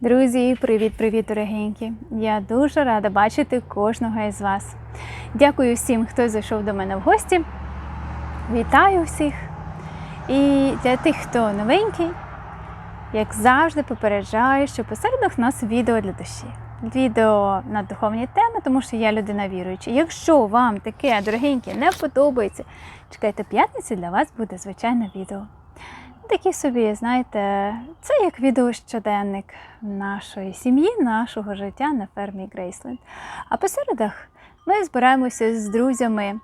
Друзі, привіт-привіт, дорогенькі! Я дуже рада бачити кожного із вас. Дякую всім, хто зайшов до мене в гості. Вітаю всіх! І для тих, хто новенький, як завжди, попереджаю, що посередок у нас відео для душі. Відео на духовні теми, тому що я людина віруюча. Якщо вам таке дорогеньке не подобається, чекайте п'ятниці, для вас буде звичайне відео. Такі собі, знаєте, це як відеощоденник нашої сім'ї, нашого життя на фермі Грейсленд. А по середах ми збираємося з друзями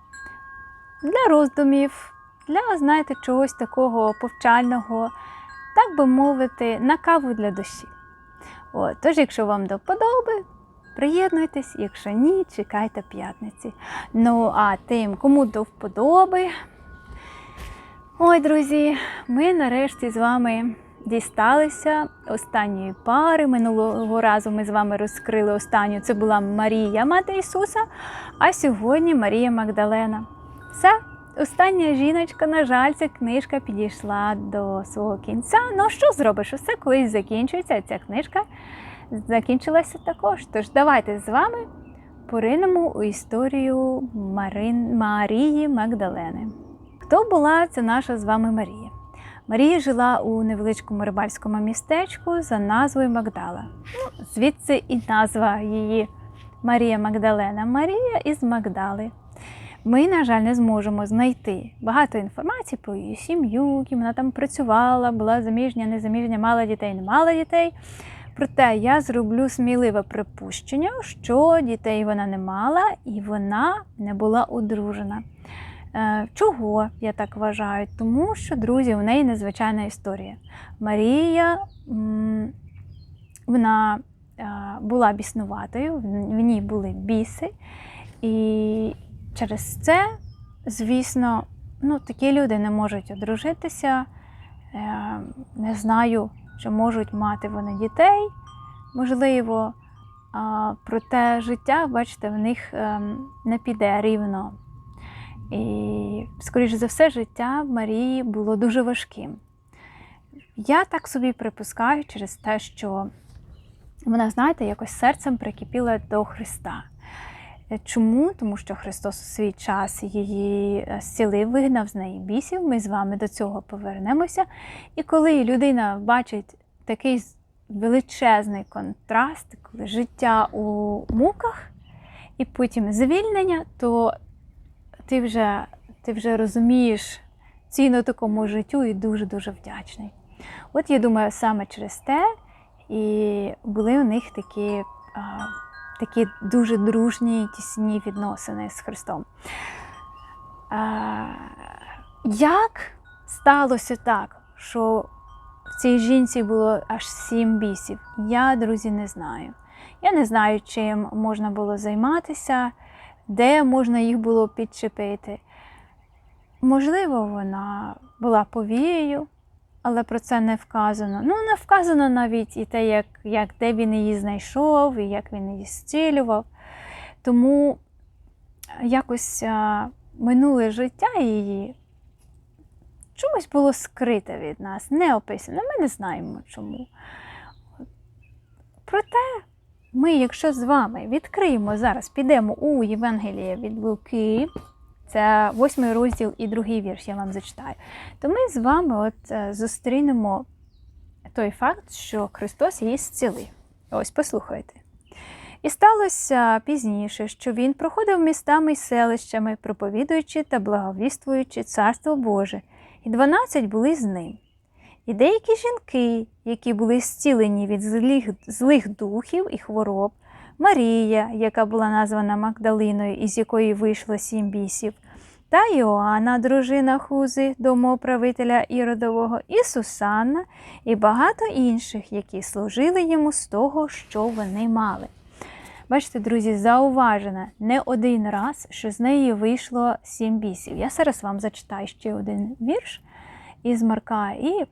для роздумів, для, знаєте, чогось такого повчального, так би мовити, на каву для душі. От, тож, якщо вам до вподоби, приєднуйтесь, якщо ні, чекайте п'ятниці. Ну, а тим, кому до вподоби, Ой, друзі, ми нарешті з вами дісталися останньої пари. Минулого разу ми з вами розкрили останню. Це була Марія, мати Ісуса, а сьогодні Марія Магдалена. Все, остання жіночка, на жаль, ця книжка підійшла до свого кінця. Ну що зробиш? Усе колись закінчується, ця книжка закінчилася також. Тож давайте з вами поринемо у історію Марин... Марії Магдалени. Хто була ця наша з вами Марія? Марія жила у невеличкому рибальському містечку за назвою Магдала. Ну, звідси і назва її Марія Магдалена. Марія із Магдали. Ми, на жаль, не зможемо знайти багато інформації про її сім'ю, ким вона там працювала, була заміжня, незаміжня, мала дітей, не мала дітей. Проте я зроблю сміливе припущення, що дітей вона не мала і вона не була одружена. Е, Чого я так вважаю? Тому що, друзі, у неї незвичайна історія. Марія вона е, була біснуватою, в ній були біси, і через це, звісно, ну, такі люди не можуть одружитися. Е, Не знаю, чи можуть мати вони дітей, можливо. Проте життя, бачите, в них ем, не піде рівно. І, скоріше за все, життя Марії було дуже важким. Я так собі припускаю через те, що вона, знаєте, якось серцем прикипіла до Христа. Чому? Тому що Христос у свій час її зцілив, вигнав з неї бісів. Ми з вами до цього повернемося. І коли людина бачить такий величезний контраст, коли життя у муках і потім звільнення, то ти вже, ти вже розумієш ціну такому життю і дуже-дуже вдячний. От я думаю, саме через те і були у них такі, а, такі дуже дружні тісні відносини з Христом. А, Як сталося так, що в цій жінці було аж сім бісів? Я, друзі, не знаю. Я не знаю, чим можна було займатися де можна їх було підчепити. Можливо, вона була повією, але про це не вказано. Ну, не вказано навіть і те, як, як де він її знайшов, і як він її зцілював. Тому якось а, минуле життя її чомусь було скрите від нас, не описано. Ми не знаємо чому. Проте ми, якщо з вами відкриємо зараз, підемо у Євангеліє від Луки, це восьмий розділ і другий вірш, я вам зачитаю, то ми з вами от е, зустрінемо той факт, що Христос її зцілив. Ось послухайте. І сталося пізніше, що він проходив містами й селищами, проповідуючи та благовіствуючи Царство Боже, і дванадцять були з ним. І деякі жінки, які були зцілені від злих, злих духів і хвороб, Марія, яка була названа Магдалиною, із якої вийшло сім бісів, та Йоанна, дружина Хузи, домоправителя Іродового, і Сусанна, і багато інших, які служили йому з того, що вони мали. Бачите, друзі, зауважено не один раз, що з неї вийшло сім бісів. Я зараз вам зачитаю ще один вірш із Марка. і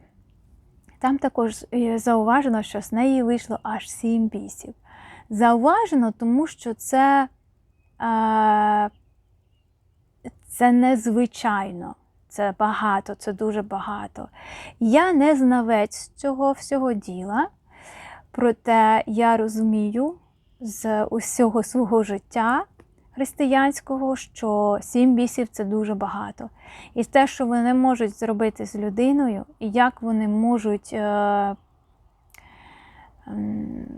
там також зауважено, що з неї вийшло аж сім бісів. Зауважено, тому що це е, це незвичайно, це багато, це дуже багато. Я не знавець цього всього діла. Проте я розумію з усього свого життя християнського, що сім бісів це дуже багато. І те, що вони можуть зробити з людиною, і як вони можуть е,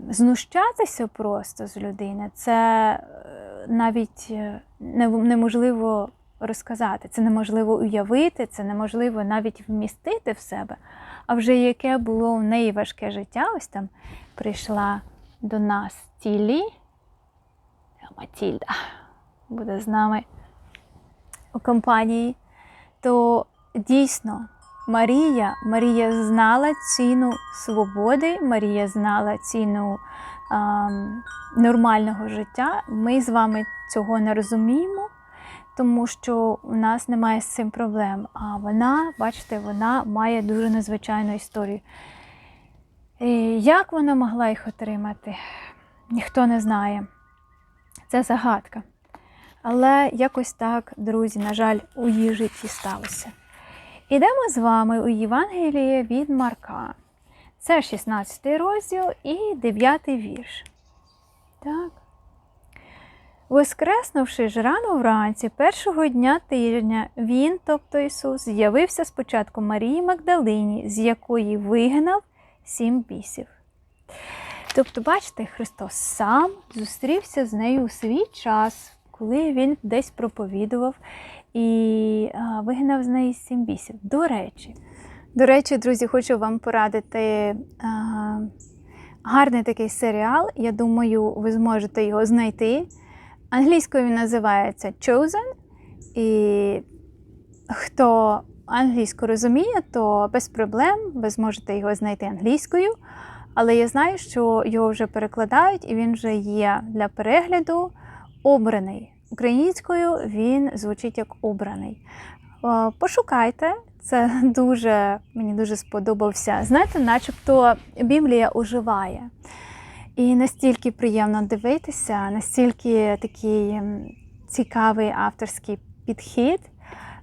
знущатися просто з людини, це е, навіть е, неможливо розказати, це неможливо уявити, це неможливо навіть вмістити в себе. А вже яке було в неї важке життя, ось там прийшла до нас Тілі, Матільда буде з нами у компанії, то дійсно Марія, Марія знала ціну свободи, Марія знала ціну ем, нормального життя. Ми з вами цього не розуміємо, тому що у нас немає з цим проблем. А вона, бачите, вона має дуже незвичайну історію. І як вона могла їх отримати? Ніхто не знає. Це загадка. Але якось так, друзі, на жаль, у її житті сталося. Ідемо з вами у Євангеліє від Марка. Це 16 розділ і 9 вірш. Так. Воскреснувши ж рано вранці, першого дня тижня, він, тобто Ісус, з'явився спочатку Марії Магдалині, з якої вигнав сім бісів. Тобто, бачите, Христос сам зустрівся з нею у свій час, коли він десь проповідував і вигнав з неї сім бісів. До речі, до речі, друзі, хочу вам порадити гарний такий серіал. Я думаю, ви зможете його знайти. Англійською він називається Chosen. І хто англійську розуміє, то без проблем ви зможете його знайти англійською. Але я знаю, що його вже перекладають, і він вже є для перегляду обраний. Українською він звучить як обраний. Е, Пошукайте, це дуже мені дуже сподобався. Знаєте, начебто Біблія оживає. І настільки приємно дивитися, настільки такий цікавий авторський підхід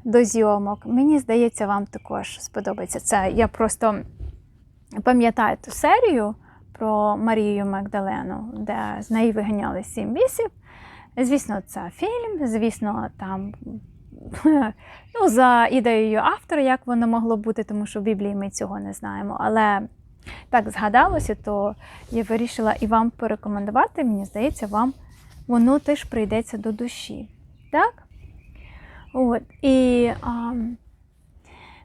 до зйомок. Мені здається, вам також сподобається це. Я просто пам'ятаю ту серію про Марію Магдалену, де з неї виганяли сім бісів. Звісно, це фільм, звісно, там ну, за ідеєю автора, як воно могло бути, тому що в Біблії ми цього не знаємо. Але так згадалося, то я вирішила і вам порекомендувати. Мені здається, вам воно теж прийдеться до душі. Так? От. І а,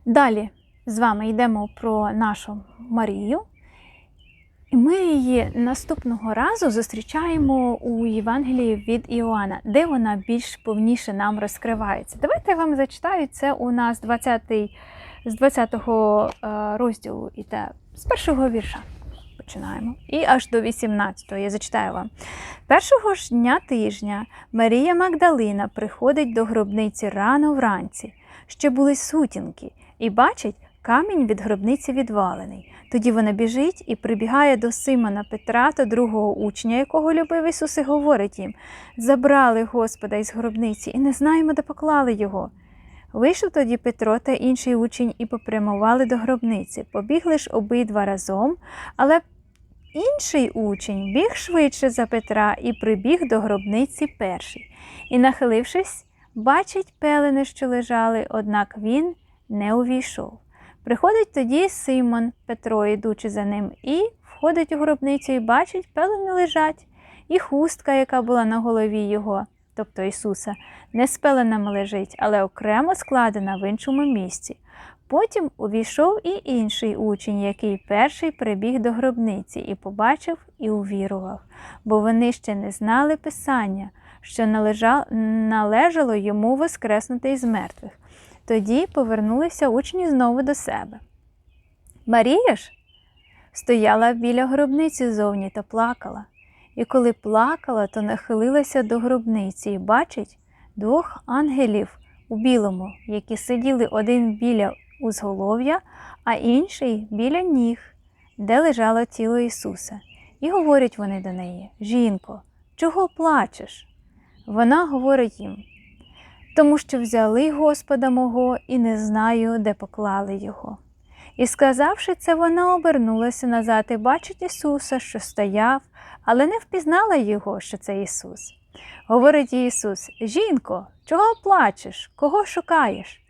далі з вами йдемо про нашу Марію. І ми її наступного разу зустрічаємо у Євангелії від Іоанна, де вона більш повніше нам розкривається. Давайте я вам зачитаю це у нас 20, з 20-го е, розділу іде, з першого вірша. Починаємо. І аж до 18-го я зачитаю вам. Першого ж дня тижня Марія Магдалина приходить до гробниці рано вранці, ще були сутінки, і бачить, камінь від гробниці відвалений. Тоді вона біжить і прибігає до Симона Петра та другого учня, якого любив Ісус, і говорить їм: Забрали Господа із гробниці, і не знаємо, де поклали його. Вийшов тоді Петро та інший учень і попрямували до гробниці. Побігли ж обидва разом, але інший учень біг швидше за Петра і прибіг до гробниці перший. І, нахилившись, бачить пелени, що лежали, однак він не увійшов. Приходить тоді Симон Петро, ідучи за ним, і входить у гробницю і бачить, пелени лежать, і хустка, яка була на голові його, тобто Ісуса, не з пеленами лежить, але окремо складена в іншому місці. Потім увійшов і інший учень, який перший прибіг до гробниці і побачив і увірував, бо вони ще не знали Писання, що належало йому воскреснути із мертвих. Тоді повернулися учні знову до себе. Марія ж стояла біля гробниці зовні та плакала. І коли плакала, то нахилилася до гробниці і бачить двох ангелів у білому, які сиділи один біля узголов'я, а інший біля ніг, де лежало тіло Ісуса. І говорять вони до неї: Жінко, чого плачеш? Вона говорить їм, тому що взяли Господа мого і не знаю, де поклали його. І сказавши це, вона обернулася назад і бачить Ісуса, що стояв, але не впізнала його, що це Ісус. Говорить їй Ісус: Жінко, чого плачеш? Кого шукаєш?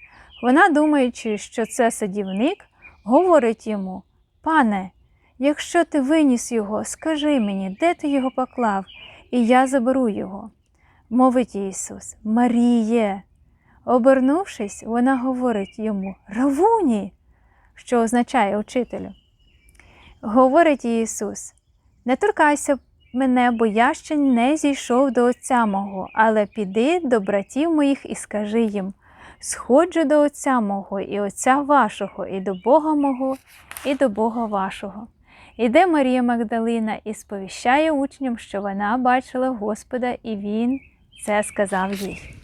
Вона, думаючи, що це садівник, говорить йому: Пане, якщо ти виніс його, скажи мені, де ти його поклав, і я заберу його. Мовить Ісус, Маріє. Обернувшись, вона говорить йому Равуні, що означає учителю. Говорить Ісус: Не торкайся мене, бо я ще не зійшов до Отця мого, але піди до братів моїх і скажи їм: Сходжу до Отця мого і Отця вашого, і до Бога мого, і до Бога вашого. Іде Марія Магдалина і сповіщає учням, що вона бачила Господа, і Він це сказав їй.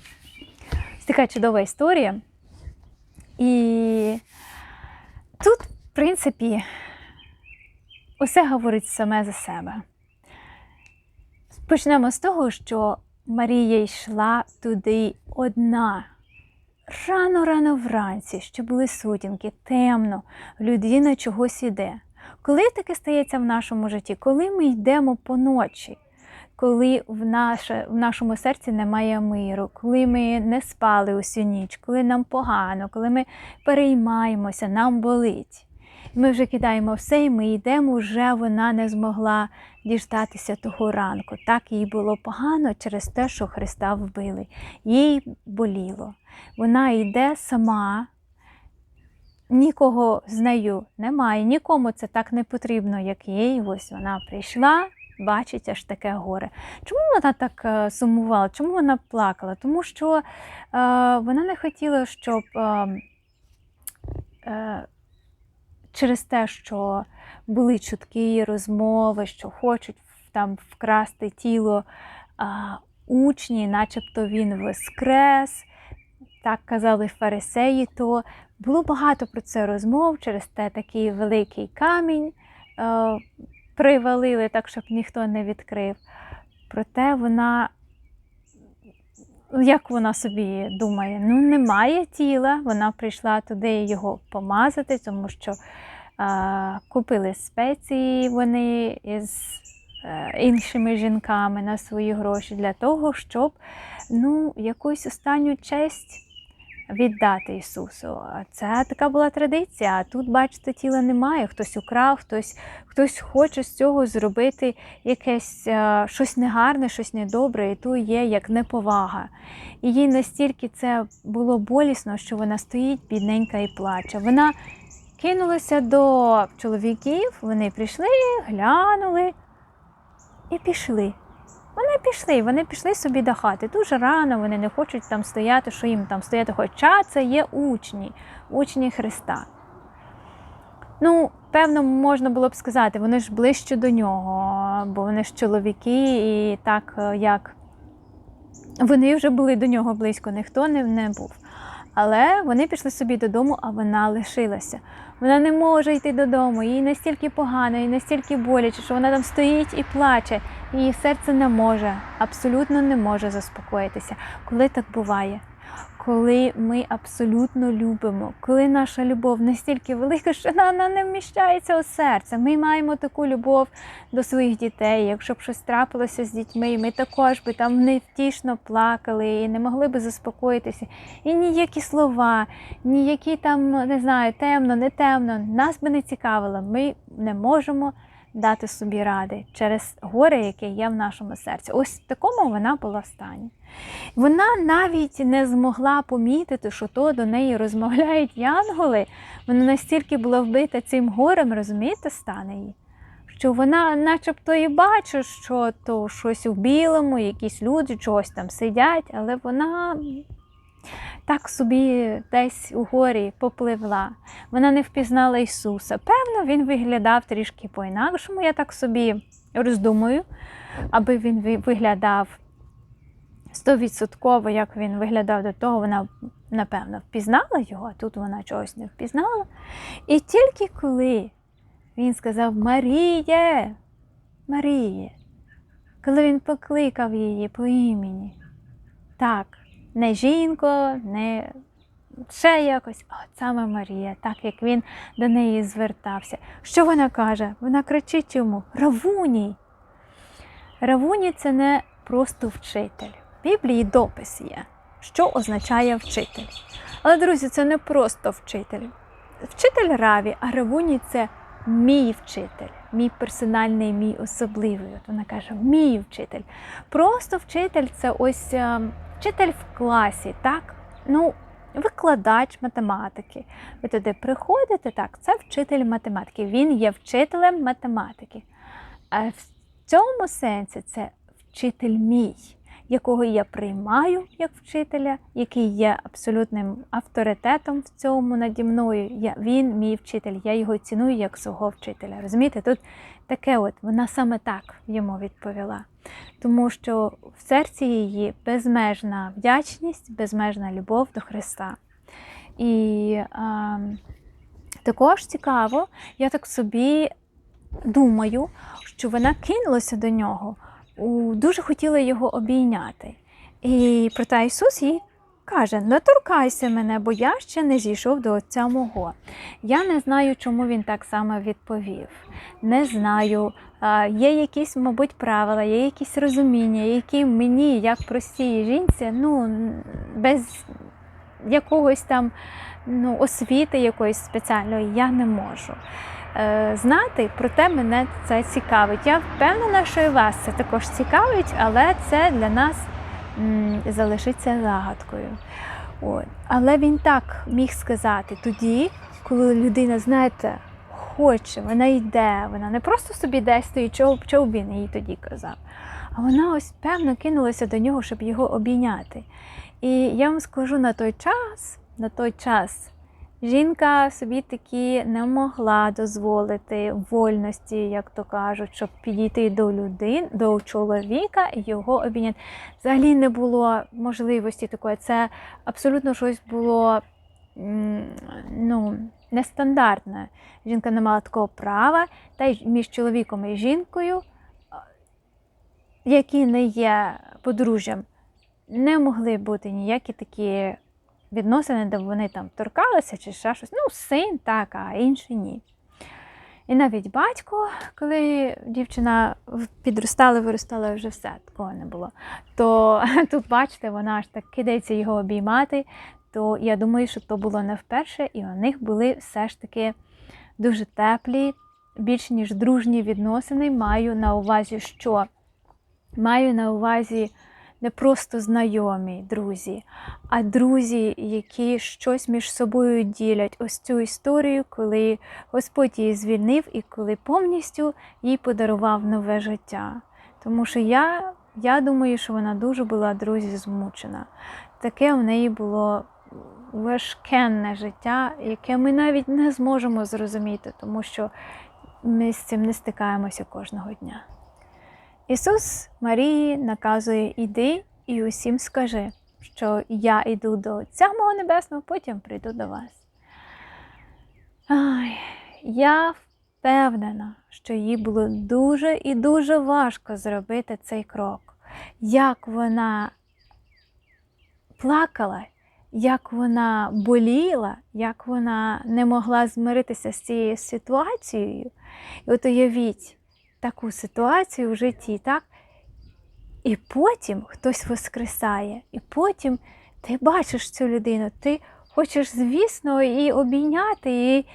Ось така чудова історія. І тут, в принципі, усе говорить саме за себе. Почнемо з того, що Марія йшла туди одна. Рано-рано вранці, що були сутінки, темно, людина чогось іде. Коли таке стається в нашому житті? Коли ми йдемо поночі, коли в, наше, в нашому серці немає миру, коли ми не спали усю ніч, коли нам погано, коли ми переймаємося, нам болить. Ми вже кидаємо все, і ми йдемо, вже вона не змогла діждатися того ранку. Так їй було погано через те, що Христа вбили. Їй боліло. Вона йде сама, нікого з нею немає, нікому це так не потрібно, як їй. Ось вона прийшла, бачить аж таке горе. Чому вона так е, сумувала? Чому вона плакала? Тому що е, вона не хотіла, щоб. Е, е, Через те, що були чутки, розмови, що хочуть там вкрасти тіло а, учні, начебто він воскрес, так казали фарисеї, то було багато про це розмов через те такий великий камінь е, привалили, так, щоб ніхто не відкрив. Проте вона, як вона собі думає, ну немає тіла, вона прийшла туди його помазати, тому що е, купили спеції вони із е, іншими жінками на свої гроші для того, щоб ну, якусь останню честь віддати Ісусу. Це така була традиція. А тут, бачите, тіла немає. Хтось украв, хтось хтось хоче з цього зробити якесь а, щось негарне, щось недобре, і то є як неповага. І їй настільки це було болісно, що вона стоїть, бідненька і плаче. Вона кинулася до чоловіків, вони прийшли, глянули і пішли. Вони пішли, вони пішли собі до хати. Дуже рано вони не хочуть там стояти, що їм там стояти. Хоча це є учні, учні Христа. Ну, певно, можна було б сказати, вони ж ближче до нього, бо вони ж чоловіки, і так е, як вони вже були до нього близько, ніхто не, не був. Але вони пішли собі додому, а вона лишилася. Вона не може йти додому, їй настільки погано, їй настільки боляче, що вона там стоїть і плаче. Її серце не може, абсолютно не може заспокоїтися. Коли так буває? Коли ми абсолютно любимо, коли наша любов настільки велика, що вона не вміщається у серце. Ми маємо таку любов до своїх дітей. Якщо б щось трапилося з дітьми, ми також би там невтішно плакали і не могли би заспокоїтися. І ніякі слова, ніякі там, не знаю, темно, не темно, нас би не цікавило. Ми не можемо дати собі ради через горе, яке є в нашому серці. Ось в такому вона була в стані. Вона навіть не змогла помітити, що то до неї розмовляють янголи. Вона настільки була вбита цим горем, розумієте, стане її. Що вона начебто і бачить, що то щось у білому, якісь люди чогось там сидять, але вона так собі десь у горі попливла. Вона не впізнала Ісуса. Певно, він виглядав трішки по-інакшому, я так собі роздумую, аби він виглядав стовідсотково, як він виглядав до того, вона, напевно, впізнала його, а тут вона чогось не впізнала. І тільки коли він сказав Маріє, Маріє, коли він покликав її по імені, так, не жінко, не ще якось. От саме Марія, так як він до неї звертався. Що вона каже? Вона кричить йому: Равуній! Равуній це не просто вчитель. В Біблії допис є, що означає вчитель. Але, друзі, це не просто вчитель. Вчитель Раві, а Равуні це мій вчитель, мій персональний, мій особливий. От вона каже, мій вчитель. Просто вчитель це ось е, вчитель в класі, так? Ну, викладач математики. Ви туди приходите, так, це вчитель математики. Він є вчителем математики. А в цьому сенсі це вчитель мій, якого я приймаю як вчителя, який є абсолютним авторитетом в цьому наді мною. Я, Він мій вчитель, я його ціную як свого вчителя. Розумієте, тут таке от, вона саме так йому відповіла. Тому що в серці її безмежна вдячність, безмежна любов до Христа. І а, також цікаво, я так собі думаю, що вона кинулася до нього, дуже хотіла його обійняти. І проте Ісус їй каже: не торкайся мене, бо я ще не зійшов до Отця мого. Я не знаю, чому він так само відповів. Не знаю. Є якісь, мабуть, правила, є якісь розуміння, які мені, як простій жінці, ну, без якогось там ну, освіти якоїсь спеціальної я не можу знати, проте мене це цікавить. Я впевнена, що і вас це також цікавить, але це для нас залишиться загадкою. От. Але він так міг сказати тоді, коли людина, знаєте, хоче, вона йде, вона не просто собі десь стоїть, чого, чого він їй тоді казав. А вона ось певно кинулася до нього, щоб його обійняти. І я вам скажу на той час, на той час жінка собі таки не могла дозволити вольності, як то кажуть, щоб підійти до людини, до чоловіка і його обійняти. Взагалі не було можливості такої. Це абсолютно щось було ну, нестандартне. Жінка не мала такого права, та й між чоловіком і жінкою, які не є подружжям, не могли бути ніякі такі відносини, де вони там торкалися чи ще щось. Ну, син так, а інший ні. І навіть батько, коли дівчина підростала, виростала, вже все, такого не було. То тут, бачите, вона аж так кидається його обіймати. То я думаю, що то було не вперше, і у них були все ж таки дуже теплі, більш ніж дружні відносини. Маю на увазі, що маю на увазі не просто знайомі друзі, а друзі, які щось між собою ділять. Ось цю історію, коли Господь її звільнив і коли повністю їй подарував нове життя. Тому що я, я думаю, що вона дуже була, друзі, змучена. Таке в неї було важкенне життя, яке ми навіть не зможемо зрозуміти, тому що ми з цим не стикаємося кожного дня. Ісус Марії наказує іди і усім скажи, що я йду до Отця мого Небесного, потім прийду до вас. Ай, я впевнена, що їй було дуже і дуже важко зробити цей крок. Як вона плакала, як вона боліла, як вона не могла змиритися з цією ситуацією. І от уявіть таку ситуацію в житті, так? І потім хтось воскресає, і потім ти бачиш цю людину, ти хочеш, звісно, і обійняти, і,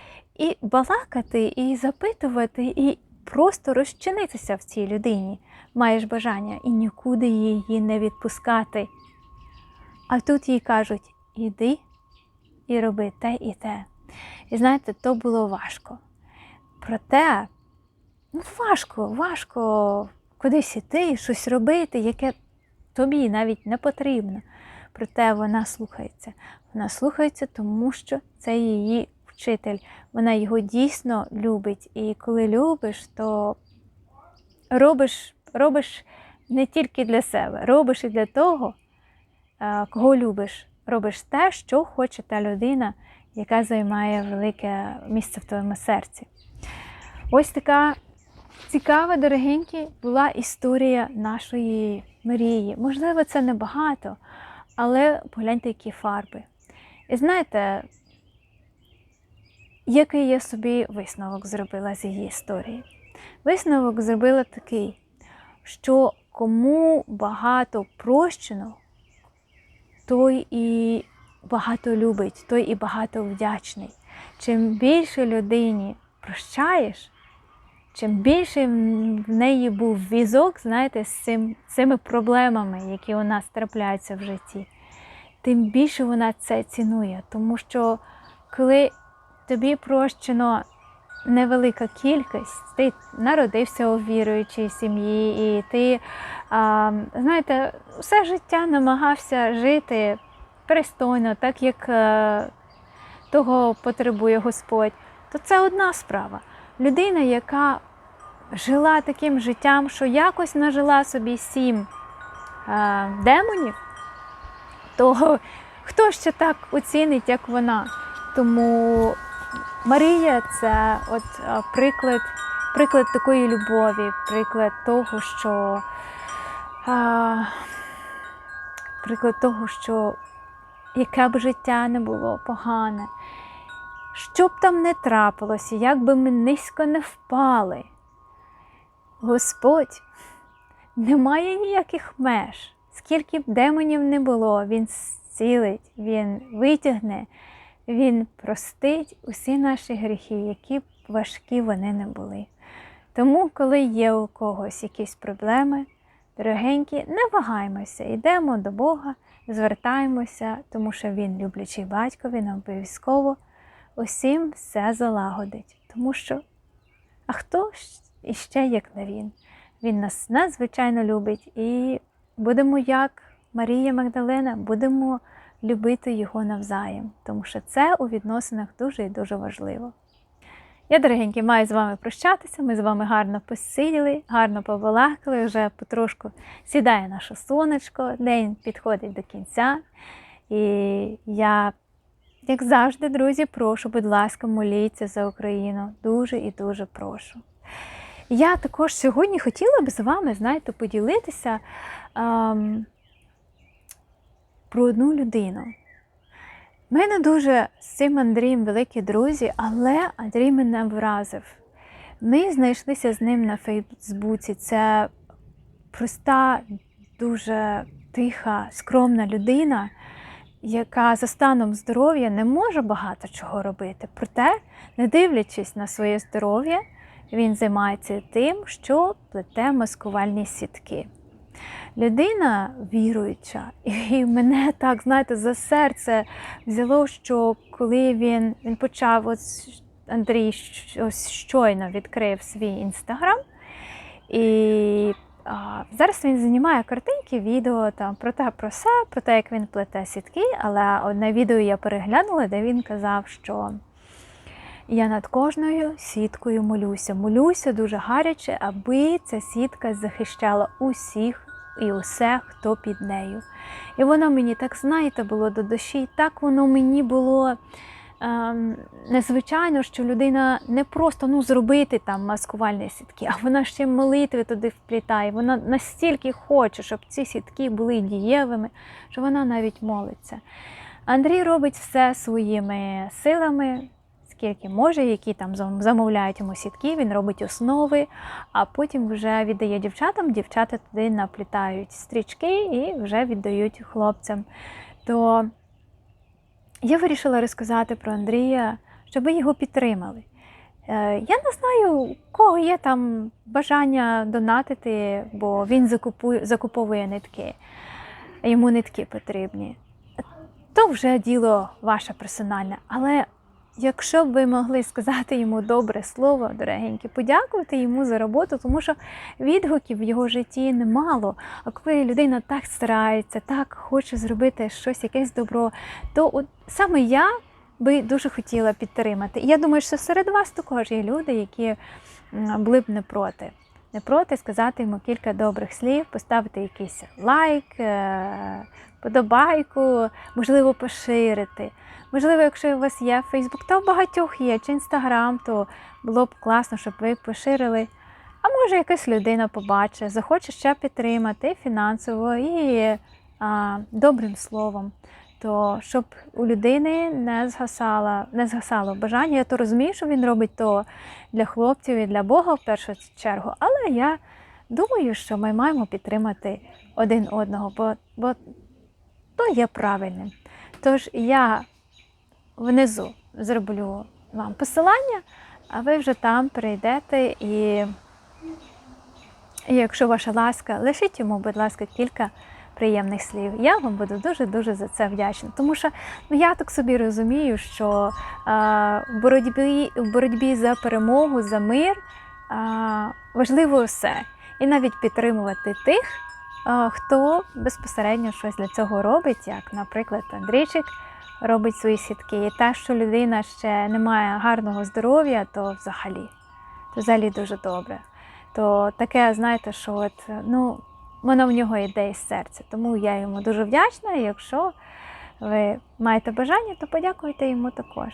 і балакати, і запитувати, і просто розчинитися в цій людині. Маєш бажання і нікуди її не відпускати. А тут їй кажуть: іди і роби те і те. І знаєте, то було важко. Проте, ну, важко, важко кудись іти, щось робити, яке тобі навіть не потрібно. Проте вона слухається. Вона слухається, тому що це її вчитель. Вона його дійсно любить. І коли любиш, то робиш, робиш не тільки для себе, робиш і для того, кого любиш. Робиш те, що хоче та людина, яка займає велике місце в твоєму серці. Ось така цікава, дорогенькі, була історія нашої Марії. Можливо, це небагато, але погляньте, які фарби, І знаєте, який я собі висновок зробила з її історії? Висновок зробила такий, що кому багато прощено, той і багато любить, той і багато вдячний. Чим більше людині прощаєш, чим більше в неї був візок, знаєте, з цим, цими проблемами, які у нас трапляються в житті, тим більше вона це цінує. Тому що коли тобі прощено невелика кількість, ти народився у віруючій сім'ї, і ти, а, знаєте, все життя намагався жити пристойно, так як а, того потребує Господь, то це одна справа. Людина, яка жила таким життям, що якось нажила собі сім а, демонів, то хто ще так оцінить, як вона? Тому Марія це от приклад, приклад такої любові, приклад того, що а, приклад того, що яке б життя не було погане, що б там не трапилося, як би ми низько не впали, Господь не має ніяких меж. Скільки б демонів не було, Він зцілить, Він витягне, Він простить усі наші гріхи, які б важкі вони не були. Тому, коли є у когось якісь проблеми, дорогенькі, не вагаймося, йдемо до Бога, звертаємося, тому що Він люблячий батько, Він обов'язково усім все залагодить. Тому що, а хто іще, як не він? Він нас надзвичайно любить і будемо, як Марія Магдалина, будемо любити його навзаєм, тому що це у відносинах дуже і дуже важливо. Я, дорогенькі, маю з вами прощатися. Ми з вами гарно посиділи, гарно побалакали, вже потрошку сідає наше сонечко, день підходить до кінця. І я, як завжди, друзі, прошу, будь ласка, моліться за Україну. Дуже і дуже прошу. Я також сьогодні хотіла б з вами, знаєте, поділитися ем, про одну людину. У мене дуже з цим Андрієм великі друзі, але Андрій мене вразив. Ми знайшлися з ним на Фейсбуці. Це проста, дуже тиха, скромна людина, яка за станом здоров'я не може багато чого робити. Проте, не дивлячись на своє здоров'я, він займається тим, що плете маскувальні сітки. Людина віруюча, і мене так, знаєте, за серце взяло, що коли він він почав, ось Андрій ось щойно відкрив свій інстаграм, і а, зараз він знімає картинки, відео там про те, про все, про те, як він плете сітки. Але одне відео я переглянула, де він казав, що я над кожною сіткою молюся. Молюся дуже гаряче, аби ця сітка захищала усіх і усе, хто під нею. І воно мені так, знаєте, було до душі, і так воно мені було ем, незвичайно, що людина не просто ну, зробити там маскувальні сітки, а вона ще молитви туди вплітає. Вона настільки хоче, щоб ці сітки були дієвими, що вона навіть молиться. Андрій робить все своїми силами скільки може, які там замовляють йому сітки, він робить основи, а потім вже віддає дівчатам, дівчата туди наплітають стрічки і вже віддають хлопцям. То я вирішила розказати про Андрія, щоб ви його підтримали. Е, я не знаю, у кого є там бажання донатити, бо він закупує, закуповує нитки, йому нитки потрібні. То вже діло ваше персональне. Але Якщо б ви могли сказати йому добре слово, дорогенькі, подякувати йому за роботу, тому що відгуків в його житті немало. А коли людина так старається, так хоче зробити щось, якесь добро, то от саме я би дуже хотіла підтримати. І я думаю, що серед вас також є люди, які були б не проти. Не проти сказати йому кілька добрих слів, поставити якийсь лайк, е, подобайку, можливо, поширити. Можливо, якщо у вас є Фейсбук, то у багатьох є, чи Інстаграм, то було б класно, щоб ви поширили. А може, якась людина побачить, захоче ще підтримати фінансово, і а, добрим словом. то щоб у людини не згасала, не згасало бажання. Я то розумію, що він робить то для хлопців і для Бога в першу чергу. Але я думаю, що ми маємо підтримати один одного, бо, бо то є правильним. Тож я внизу зроблю вам посилання, а ви вже там прийдете і, і якщо ваша ласка, лишіть йому, будь ласка, кілька приємних слів. Я вам буду дуже-дуже за це вдячна. Тому що ну, я так собі розумію, що а, в, боротьбі, в боротьбі за перемогу, за мир а, важливо все. І навіть підтримувати тих, хто безпосередньо щось для цього робить, як, наприклад, Андрійчик робить свої сітки. І те, що людина ще не має гарного здоров'я, то взагалі, то взагалі дуже добре. То таке, знаєте, що от, ну, воно в нього йде із серця. Тому я йому дуже вдячна. Якщо ви маєте бажання, то подякуйте йому також.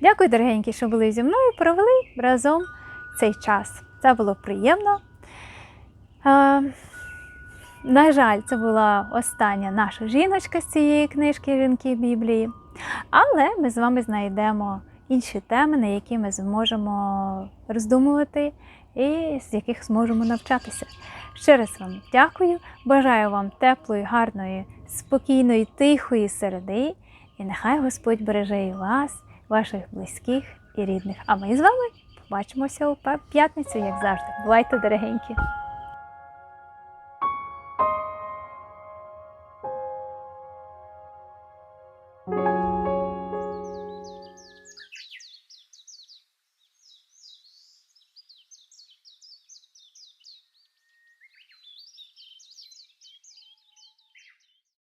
Дякую, дорогенькі, що були зі мною, провели разом цей час. Це було приємно. На жаль, це була остання наша жіночка з цієї книжки Жінки Біблії. Але ми з вами знайдемо інші теми, на які ми зможемо роздумувати і з яких зможемо навчатися. Ще раз вам дякую. Бажаю вам теплої, гарної, спокійної, тихої середи. І нехай Господь береже і вас, ваших близьких і рідних. А ми з вами побачимося у п'ятницю, як завжди. Бувайте, дорогенькі!